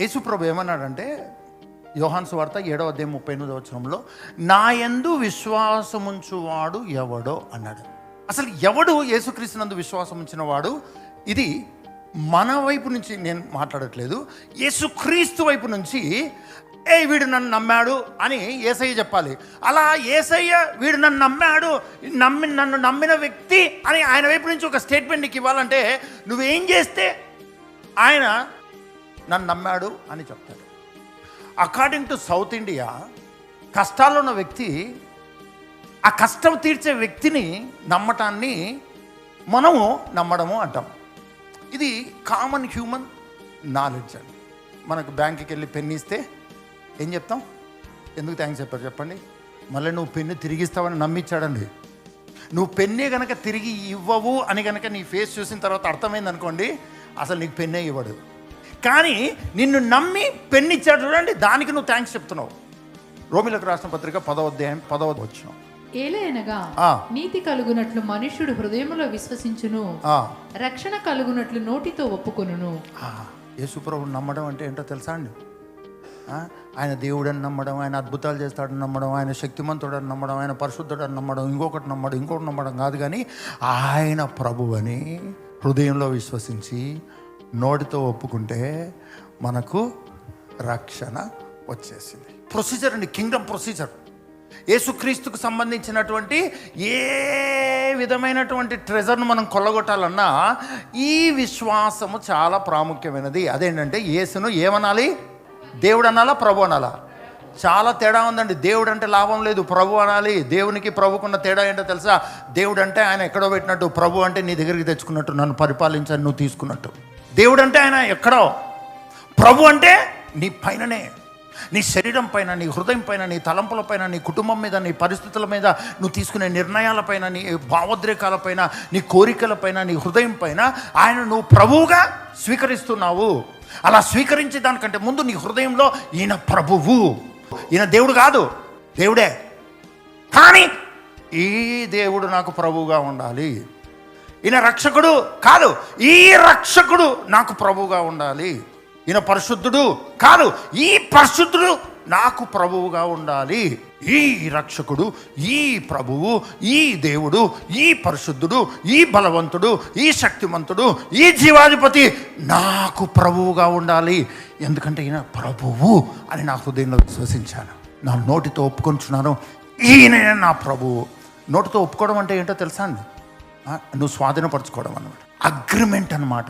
యేసు ప్రభు ఏమన్నాడంటే యోహాన్ సువార్త ఏడవ అధ్యాయం ముప్పై ఎనిమిది వచ్చరంలో నా యందు విశ్వాసముంచువాడు ఎవడో అన్నాడు. అసలు ఎవడు యేసుక్రీస్తునందు విశ్వాసం ఉంచిన వాడు ఇది మన వైపు నుంచి నేను మాట్లాడట్లేదు యేసుక్రీస్తు వైపు నుంచి ఏ వీడు నన్ను నమ్మాడు అని ఏసయ్య చెప్పాలి. అలా ఏసయ్య వీడు నన్ను నమ్మాడు నమ్మి నన్ను నమ్మిన వ్యక్తి అని ఆయన వైపు నుంచి ఒక స్టేట్మెంట్ నీకు ఇవ్వాలంటే నువ్వేం చేస్తే ఆయన నన్ను నమ్మాడు అని చెప్తాడు. అకార్డింగ్ టు సౌత్ ఇండియా కష్టాల్లో ఉన్న వ్యక్తి ఆ కష్టం తీర్చే వ్యక్తిని నమ్మటాన్ని మనము నమ్మడము అంటాం. ఇది కామన్ హ్యూమన్ నాలెడ్జ్ అండి. మనకు బ్యాంకుకి వెళ్ళి పెన్ ఇస్తే ఏం చెప్తాం? ఎందుకు థ్యాంక్స్ చెప్పారు చెప్పండి? మళ్ళీ నువ్వు పెన్ను తిరిగిస్తావని నమ్మిచ్చాడండి నువ్వు పెన్నే కనుక తిరిగి ఇవ్వవు అని కనుక నీ ఫేస్ చూసిన తర్వాత అర్థమైంది అనుకోండి అసలు నీకు పెన్నే ఇవ్వడు. కానీ నిన్ను నమ్మి పెన్ను ఇచ్చాడు చూడండి దానికి నువ్వు థ్యాంక్స్ చెప్తున్నావు. రోమిలకు రాసిన పత్రిక పదవ అధ్యాయం పదవ వచ్చిన ఏలయనగా ఆ. నీతి కలుగునట్లు మనుష్యుడు హృదయములో విశ్వసించును. రక్షణ కలుగునట్లు నోటితో ఒప్పుకొనును. యేసుప్రభుని నమ్మడం అంటే ఏంటో తెలుసా అండి? ఆయన దేవుడని నమ్మడం ఆయన అద్భుతాలు చేస్తాడని నమ్మడం ఆయన శక్తిమంతుడని నమ్మడం ఆయన పరిశుద్ధుడని నమ్మడం ఇంకొకటి నమ్మడం ఇంకొకటి నమ్మడం కాదు కానీ ఆయన ప్రభువని హృదయంలో విశ్వసించి నోటితో ఒప్పుకుంటే మనకు రక్షణ వచ్చేసింది. ప్రొసీజర్ అండి కింగ్డమ్ ప్రొసీజర్ యేసుక్రీస్తుకు సంబంధించినటువంటి ఏ విధమైనటువంటి ట్రెజర్ను మనం కొల్లగొట్టాలన్నా ఈ విశ్వాసము చాలా ప్రాముఖ్యమైనది. అదేంటంటే యేసును ఏమనాలి? దేవుడు అనాలా? ప్రభు అనాలా? చాలా తేడా ఉందండి. దేవుడు అంటే లాభం లేదు. ప్రభు అనాలి. దేవునికి ప్రభుకున్న తేడా ఏంటో తెలుసా? దేవుడు అంటే ఆయన ఎక్కడో పెట్టినట్టు ప్రభు అంటే నీ దగ్గరికి తెచ్చుకున్నట్టు నన్ను పరిపాలించాను నువ్వు తీసుకున్నట్టు. దేవుడు అంటే ఆయన ఎక్కడో. ప్రభు అంటే నీ పైననే. నీ శరీరం పైన నీ హృదయం పైన నీ తలంపుల పైన నీ కుటుంబం మీద నీ పరిస్థితుల మీద నువ్వు తీసుకునే నిర్ణయాలపైన నీ భావోద్రేకాలపైన నీ కోరికలపైన నీ హృదయం పైన ఆయన నువ్వు ప్రభువుగా స్వీకరిస్తున్నావు. అలా స్వీకరించే దానికంటే ముందు నీ హృదయంలో ఈయన ప్రభువు. ఈయన దేవుడు కాదు దేవుడే. కానీ ఈ దేవుడు నాకు ప్రభువుగా ఉండాలి. ఈయన రక్షకుడు కాదు ఈ రక్షకుడు నాకు ప్రభువుగా ఉండాలి. ఈయన పరిశుద్ధుడు కాదు ఈ పరిశుద్ధుడు నాకు ప్రభువుగా ఉండాలి. ఈ రక్షకుడు ఈ ప్రభువు ఈ దేవుడు ఈ పరిశుద్ధుడు ఈ బలవంతుడు ఈ శక్తిమంతుడు ఈ జీవాధిపతి నాకు ప్రభువుగా ఉండాలి. ఎందుకంటే ఈయన ప్రభువు అని నా హృదయంలో విశ్వసించాను. నా నోటితో ఒప్పుకొంచున్నాను ఈయన నా ప్రభువు. నోటితో ఒప్పుకోవడం అంటే ఏంటో తెలుసా అండి? నువ్వు స్వాధీనపరచుకోవడం అనమాట అగ్రిమెంట్ అన్నమాట.